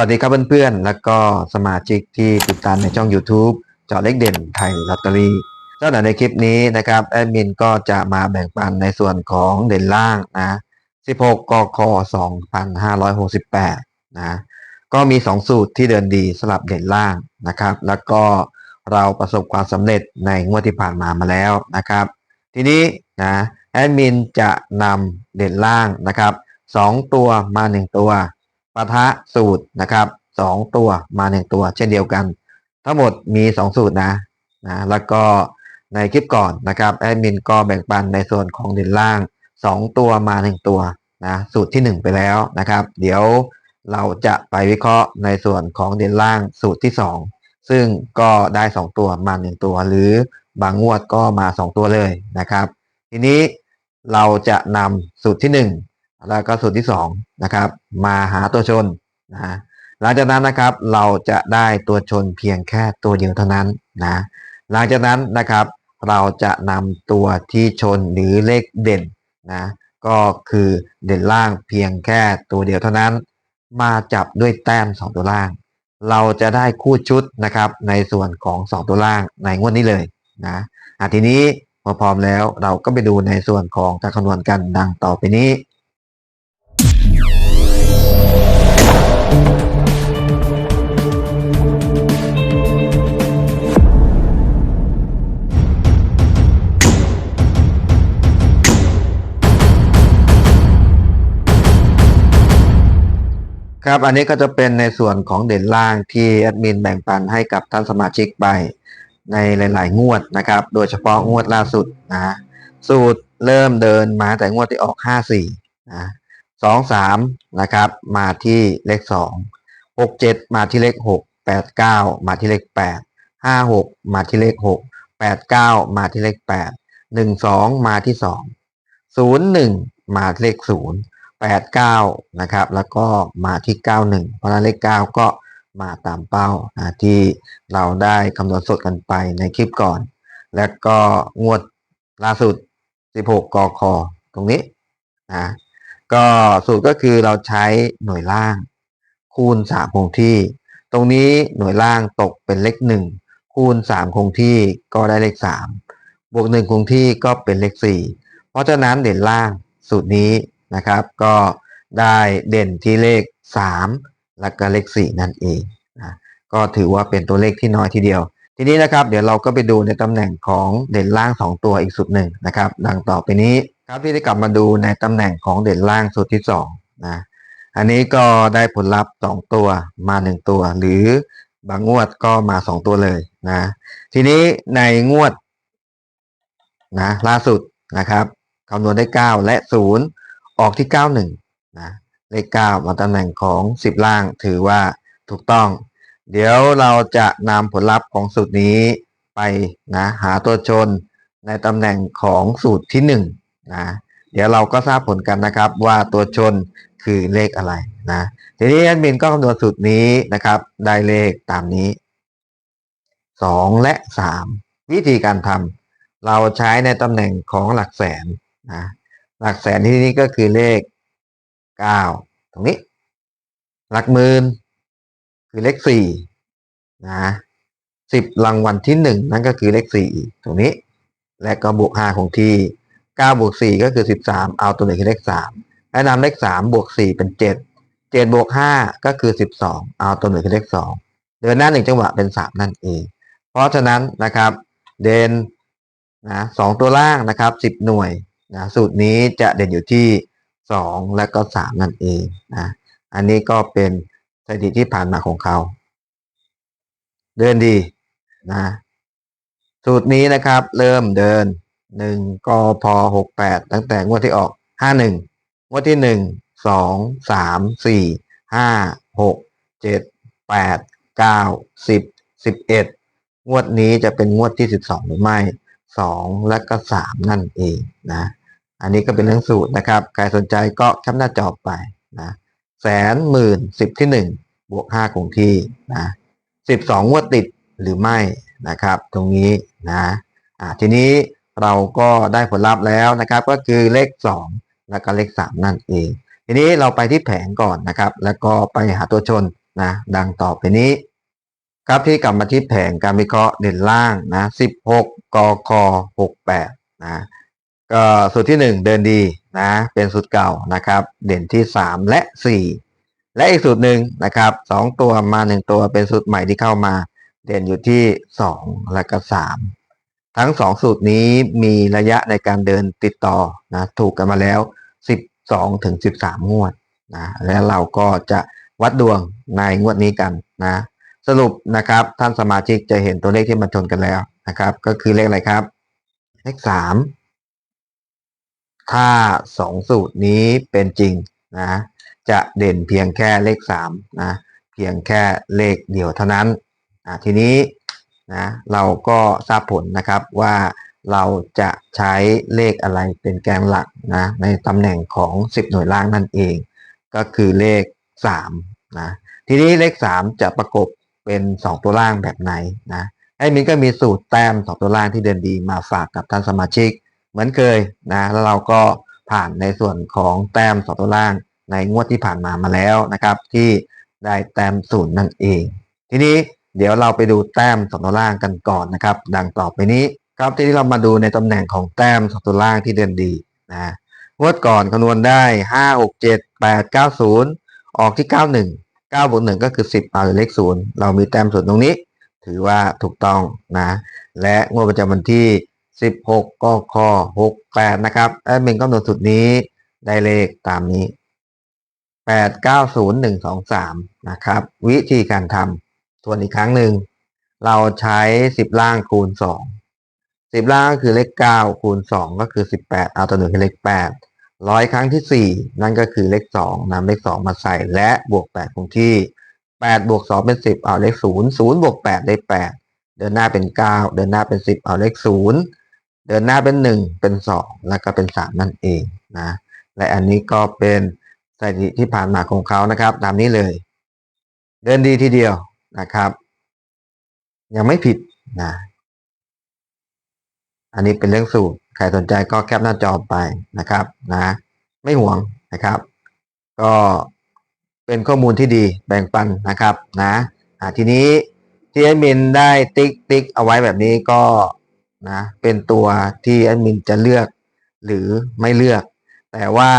วัสดีครับเพื่อนๆ แล้วก็สมาชิกที่ติดตามในช่อง YouTube เจาะเลขเด่นไทยลอตเตอรี่สำหรับในคลิปนี้นะครับแอดมินก็จะมาแบ่งปันในส่วนของเด่นล่างนะ 16 กค 2568 นะ ก็มี 2 สูตรที่เดินดีสลับเด่นล่างนะครับ แล้วก็เราประสบความสำเร็จในงวดที่ผ่านมามาแล้วนะครับ ทีนี้นะแอดมินจะนำเด่นล่างนะครับ 2 ตัวมา 1 ตัว ปะทะสูตรนะครับ2ตัวมา1ตัว เช่นเดียวกัน ทั้งหมดมี2สูตรนะนะแล้วก็ในคลิปก่อนนะครับแอดมินก็แบ่งปันในส่วนของเด่นล่าง 2 ตัวมา 1 ตัวนะสูตรที่ 1 ไปแล้วนะครับ เดี๋ยวเราจะไปวิเคราะห์ในส่วนของเด่นล่างสูตรที่ 2 ซึ่งก็ได้ 2 ตัวมา 1 ตัว หรือบางงวดก็มา 2 ตัวเลยนะครับ ทีนี้เราจะนำสูตรที่1 แล้วก็สูตรที่2นะครับมาหาตัวชนนะหลังจากนั้นนะครับเราจะได้ตัวชนเพียงแค่ตัวเดียวเท่านั้นนะหลังจากนั้นนะครับเราจะนำตัวที่ชนหรือเลขเด่นนะก็คือเด่นล่างเพียงแค่ตัวเดียวเท่านั้น มาจับด้วยแต้ม 2 ตัวล่าง เราจะได้คู่ชุดนะครับในส่วนของ 2 ตัวล่างในงวดนี้เลยนะอะทีนี้พอพร้อมแล้วเราก็ไปดูในส่วนของการคำนวณกันดังต่อไปนี้ ครับ อันนี้ก็จะเป็นในส่วนของเด่นล่างที่แอดมินแบ่งปันให้กับท่านสมาชิกไปในหลาย ๆ งวดนะครับ โดยเฉพาะงวดล่าสุดนะสูตรเริ่มเดินมาแต่งวดที่ออก 54นะ23 นะครับ มาที่เลข 2 67 มาที่เลข 6 89 มาที่เลข 8 56 มาที่เลข 6 89 มาที่เลข 8 12 มาที่ 2 01 มาที่เลข 0 แปดเก้านะครับ แล้วก็มาที่เก้าหนึ่งเพราะนั้นเลขเก้าก็มาตามเป้าที่เราได้คำนวณสดกันไปในคลิปก่อน แล้วก็งวดล่าสุด 16 กค ตรงนี้นะก็สูตรก็คือเราใช้หน่วยล่าง คูณ 3 คงที่ ตรงนี้หน่วยล่างตกเป็นเลข 1 คูณ 3 คงที่ก็ได้เลข 3 บวก 1 คงที่ก็เป็นเลข 4 เพราะฉะนั้นเด่นล่างสูตรนี้ นะครับ ก็ได้เด่นที่เลข 3 และก็เลข 4 นั่นเองนะก็ถือว่าเป็นตัวเลขที่น้อยทีเดียว ทีนี้นะครับเดี๋ยวเราก็ไปดูในตำแหน่งของเด่นล่าง 2 ตัวอีกสุดหนึ่งนะครับ ดังต่อไปนี้ครับที่ได้กลับมาดูในตำแหน่งของเด่นล่างสุดที่2นะอันนี้ก็ได้ผลลัพธ์ 2 ตัวมา 1 ตัว หรือบางงวดก็มา 2 ตัวเลยนะทีนี้ในงวดนะล่าสุดนะครับคำนวณได้ 9 และ 0 ออกที่ 91 นะ เลข 9 มาตำแหน่งของ 10 ล่างถือว่าถูกต้อง เดี๋ยวเราจะนำผลลัพธ์ของสูตรนี้ไปนะหาตัวชนในตำแหน่งของสูตรที่ 1 นะ เดี๋ยวเราก็ทราบผลกันนะครับว่าตัวชนคือเลขอะไรนะ ทีนี้แอดมินก็คำนวณสูตรนี้นะครับ ได้เลขตามนี้ 2 และ 3 วิธีการทำเราใช้ในตำแหน่งของหลักแสนนะ หลักแสนที่นี้ก็คือเลข9ตรงนี้ หลักหมื่นคือเลข4นะสิบรางวัลที่1นั่นก็คือเลข4ตรงนี้ และก็บวก5ของที่9บวก4ก็คือ13เอาตัวไหนคือเลข3และนำเลข3บวก4เป็น7 7บวก5ก็คือ12เอาตัวไหนคือเลข2เดินหน้าหนึ่งจังหวะเป็น3นั่นเอง เพราะฉะนั้นนะครับ เดนนะสองตัวล่างนะครับ10หน่วย นะสูตรนี้จะเด่นอยู่ที่ 2 และก็ 3 นั่นเองนะอันนี้ก็เป็นสถิติที่ผ่านมาของเขา เดินดีนะสูตรนี้นะครับ เริ่มเดิน 1กพ68 ตั้งแต่งวดที่ออก 51 งวดที่ 1 2 3 4 5 6 7 8 9 10 11 งวดนี้จะเป็นงวดที่ 12 หรือไม่ 2 และก็ 3 นั่นเองนะ อันนี้ก็เป็นเรื่องสูตรนะครับ ใครสนใจก็แคปหน้าจอไปนะแสนหมื่นสิบที่หนึ่งบวกห้าคงที่นะสิบสองงวดติดหรือไม่นะครับ ตรงนี้นะอ่าทีนี้เราก็ได้ผลลัพธ์แล้วนะครับ ก็คือเลขสองแล้วก็เลขสามนั่นเอง ทีนี้เราไปที่แผงก่อนนะครับ แล้วก็ไปหาตัวชนนะดังต่อไปนี้ ครับที่กลับมาที่แผงการวิเคราะห์เด่นล่างนะ16กค68นะ ก็สูตรที่ 1 เดินดีนะเป็นสูตรเก่านะครับ เด่นที่ 3 และ 4 และอีกสูตรหนึ่งนะครับ 2 ตัวมา 1 ตัวเป็นสูตรใหม่ที่เข้ามา เด่นอยู่ที่ 2 และก็3ทั้ง 2 สูตรนี้มีระยะในการเดินติดต่อนะถูกกันมาแล้ว 12ถึง13 งวดนะแล้วเราก็จะวัดดวงในงวดนี้กันนะสรุปนะครับท่านสมาชิกจะเห็นตัวเลขที่มันชนกันแล้วนะครับ ก็คือเลขอะไรครับ เลขสาม ถ้าสองสูตรนี้เป็นจริงนะจะเด่นเพียงแค่เลขสามนะเพียงแค่เลขเดียวเท่านั้นอ่าทีนี้นะเราก็ทราบผลนะครับว่าเราจะใช้เลขอะไรเป็นแกนหลักนะในตำแหน่งของ 10 หน่วยล่างนั่นเอง ก็คือเลข3นะทีนี้เลข 3 จะประกบเป็น 2 ตัวล่างแบบไหนนะไอ้มินก็มีสูตรแต้ม 2 ตัวล่างที่เดินดีมาฝากกับท่านสมาชิก เหมือนเคยนะแล้วเราก็ผ่านในส่วนของแต้ม2ตัวล่างในงวดที่ผ่านมามาแล้วนะครับ ที่ได้แต้มศูนย์นั่นเอง ทีนี้เดี๋ยวเราไปดูแต้มสองตัวล่างกันก่อนนะครับ ดังต่อไปนี้ครับที่เรามาดูในตำแหน่งของแต้มสองตัวล่างที่เด่นดีนะงวดก่อนคำนวณได้ห้าหกเจ็ดแปดเก้าศูนย์ออกที่เก้าหนึ่งเก้าบวกหนึ่งก็คือสิบเอาเลขศูนย์เรามีแต้มศูนย์ตรงนี้ ถือว่าถูกต้องนะ และงวดประจำวันที่ สิบหกกคหกแปดนะครับแอดมินกำหนดสุดนี้ได้เลขตามนี้แปดเก้าศูนย์หนึ่งสองสามนะครับ วิธีการทำทวนอีกครั้งหนึ่ง เราใช้สิบล่างคูณสองสิบล่างก็คือเลขเก้าคูณสองก็คือสิบแปดเอาตัวหนึ่งคือเลขแปดร้อยครั้งที่สี่นั่นก็คือเลขสองนำเลขสองมาใส่และบวกแปดคงที่แปดบวกสองเป็นสิบเอาเลขศูนย์ศูนย์บวกแปดได้แปดเดินหน้าเป็นเก้าเดินหน้าเป็นสิบเอาเลขศูนย์ เดินหน้าเป็นหนึ่งเป็นสองแล้วก็เป็นสามนั่นเองนะและอันนี้ก็เป็นสถิติที่ผ่านมาของเขานะครับ ตามนี้เลย เดินดีทีเดียวนะครับ ยังไม่ผิดนะอันนี้เป็นเรื่องสูตรใครสนใจก็แคปหน้าจอไปนะครับนะ ไม่ห่วงนะครับ ก็เป็นข้อมูลที่ดีแบ่งปันนะครับนะทีนี้ที่แอดมินได้ติ๊กติ๊กเอาไว้แบบนี้ก็ นะเป็นตัวที่แอดมินจะเลือกหรือไม่เลือก แต่ว่า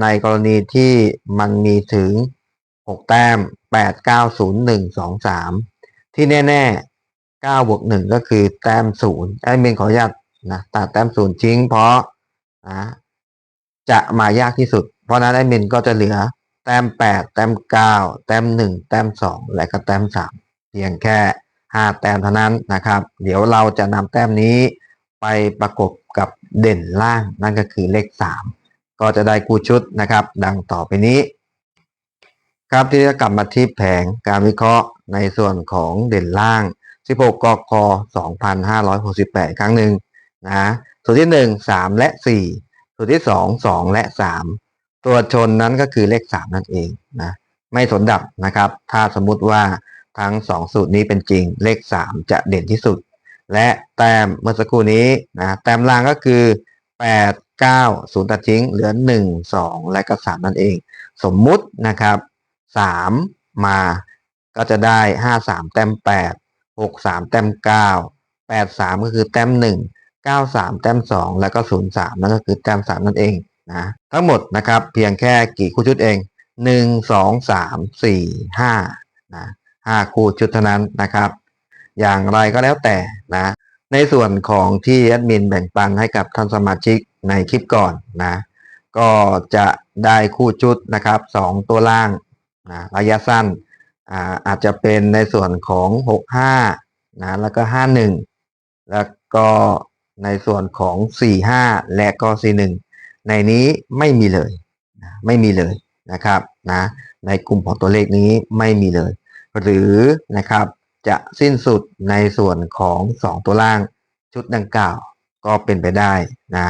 ในกรณีที่มันมีถึง 6 แต้ม 8 9 0 1 2 3 ที่แน่ๆ9บวก1ก็คือแต้ม0แอดมินขออนุญาตนะตัดแต้ม0ทิ้งเพราะนะจะมายากที่สุด เพราะนั้นแอดมินก็จะเหลือแต้ม 8 แต้ม 9 แต้ม 1 แต้ม 2 และก็แต้ม 3 เพียงแค่ 5 แต้มเท่านั้นนะครับ เดี๋ยวเราจะนำแต้มนี้ไปประกบกับเด่นล่างนั่นก็คือเลข 3 ก็จะได้คู่ชุดนะครับ ดังต่อไปนี้ ครับที่จะกลับมาที่แผงการวิเคราะห์ในส่วนของเด่นล่าง 16 กค 2568 ครั้งหนึ่งนะส่วนที่ 1 3 และ 4 ส่วนที่ 2 2 และ 3 ตัวชนนั้นก็คือเลข 3 นั่นเองนะไม่สนดับนะครับ ถ้าสมมุติว่า ทั้ง 2 สูตรนี้เป็นจริง เลข 3 จะเด่นที่สุด และแต้มเมื่อสักครู่นี้นะแต้มล่างก็คือ 8 9 0 ตัดทิ้ง เหลือ 1 2 และก็ 3 นั่นเอง สมมุตินะครับ 3 มาก็จะได้ 5 3 แต้ม 8 6 3 แต้ม 9 8 3 ก็คือแต้ม 1 9 3 แต้ม 2 แล้วก็ 0 3 นั่นก็คือแต้ม 3 นั่นเองนะทั้งหมดนะครับเพียงแค่กี่คู่ชุดเอง 1 2 3 4 5นะ 5 คู่ชุดเท่านั้นนะครับ อย่างไรก็แล้วแต่นะ ในส่วนของที่แอดมินแบ่งปันให้กับท่านสมาชิกในคลิปก่อนนะ ก็จะได้คู่ชุดนะครับ 2 ตัวล่างนะระยะสั้นอาอาจจะเป็นในส่วนของ 65นะแล้วก็ 51 แล้วก็ในส่วนของ 45 และก็ 41 ในนี้ไม่มีเลย ไม่มีเลยนะครับนะในกลุ่มของตัวเลขนี้ไม่มีเลย หรือนะครับจะสิ้นสุดในส่วนของ 2 ตัวล่างชุดดังกล่าวก็เป็นไปได้นะ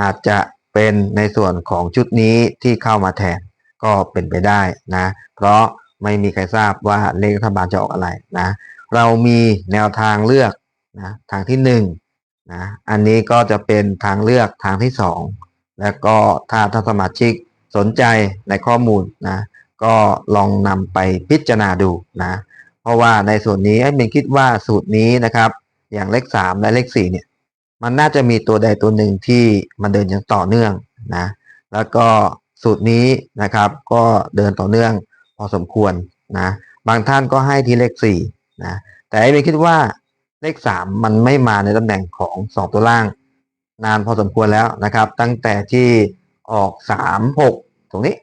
อาจจะเป็นในส่วนของชุดนี้ที่เข้ามาแทนก็เป็นไปได้นะเพราะไม่มีใครทราบว่าเลขรัฐบาลจะออกอะไรนะเรามีแนวทางเลือกนะทางที่1นนะอันนี้ก็จะเป็นทางเลือกทางที่ 2 แล้วก็ถ้าท่านสมาชิกสนใจในข้อมูลนะ ก็ลองนำไปพิจารณาดูนะ เพราะว่าในส่วนนี้แอดมินคิดว่าสูตรนี้นะครับ อย่างเลขสามและเลขสี่เนี่ย มันน่าจะมีตัวใดตัวหนึ่งที่มันเดินอย่างต่อเนื่องนะ แล้วก็สูตรนี้นะครับก็เดินต่อเนื่องพอสมควรนะ บางท่านก็ให้ที่เลขสี่นะ แต่ไอ้ไม่คิดว่าเลขสามมันไม่มาในตำแหน่งของสองตัวล่าง นานพอสมควรแล้วนะครับ ตั้งแต่ที่ออกสามหกตรงนี้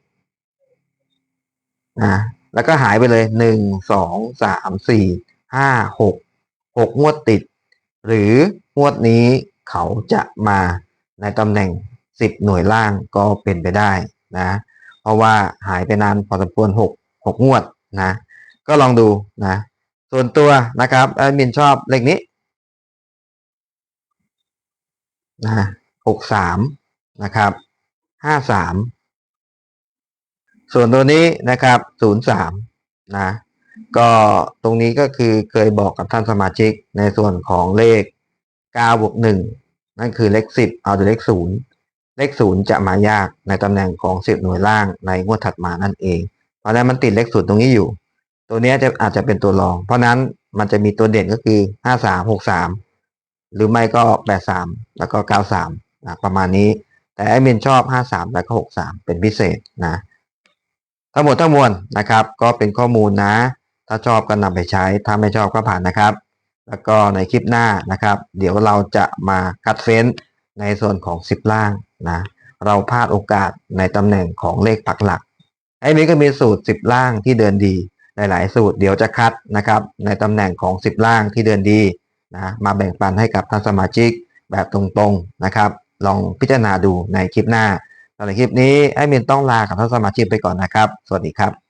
นะแล้วก็หายไปเลยหนึ่งสองสามสี่ห้าหกหกงวดติด หรืองวดนี้เขาจะมาในตำแหน่งสิบหน่วยล่างก็เป็นไปได้นะ เพราะว่าหายไปนานพอสมควรหกหกงวดนะ ก็ลองดูนะ ส่วนตัวนะครับแอดมินชอบเลขนี้นะหกสามนะครับห้าสาม ส่วนตัวนี้นะครับศูนย์สามนะ ก็ตรงนี้ก็คือเคยบอกกับท่านสมาชิกในส่วนของเลข9บวก1นั่นคือเลข 10 เอาแต่เลข 0 เลข 0 จะมายากในตำแหน่งของ 10 หน่วยล่างในงวดถัดมานั่นเอง เพราะนั้นมันติดเลข 0 ตรงนี้อยู่ ตัวนี้จะอาจจะเป็นตัวรอง เพราะนั้นมันจะมีตัวเด่นก็คือ 53 63 หรือไม่ก็ 83 แล้วก็ 93นะประมาณนี้ แต่แอดมินชอบ 53 แล้วก็ 63 เป็นพิเศษนะ ทั้งหมดทั้งมวลนะครับ ก็เป็นข้อมูลนะ ถ้าชอบก็นำไปใช้ถ้าไม่ชอบก็ผ่านนะครับ แล้วก็ในคลิปหน้านะครับ เดี๋ยวเราจะมาคัดเฟ้นในส่วนของ10ล่างนะเราพลาดโอกาสในตำแหน่งของเลขปักหลักไอ้นี้ก็มีสูตร 10 ล่างที่เดินดี หลาย ๆ สูตรเดี๋ยวจะคัดนะครับ ในตำแหน่งของ 10 ล่างที่เดินดีนะมาแบ่งปันให้กับท่านสมาชิกแบบตรง ๆ นะครับ ลองพิจารณาดูในคลิปหน้า สำหรับคลิปนี้ไอ้มินต้องลากับท่านสมาชิกไปก่อนนะครับ สวัสดีครับ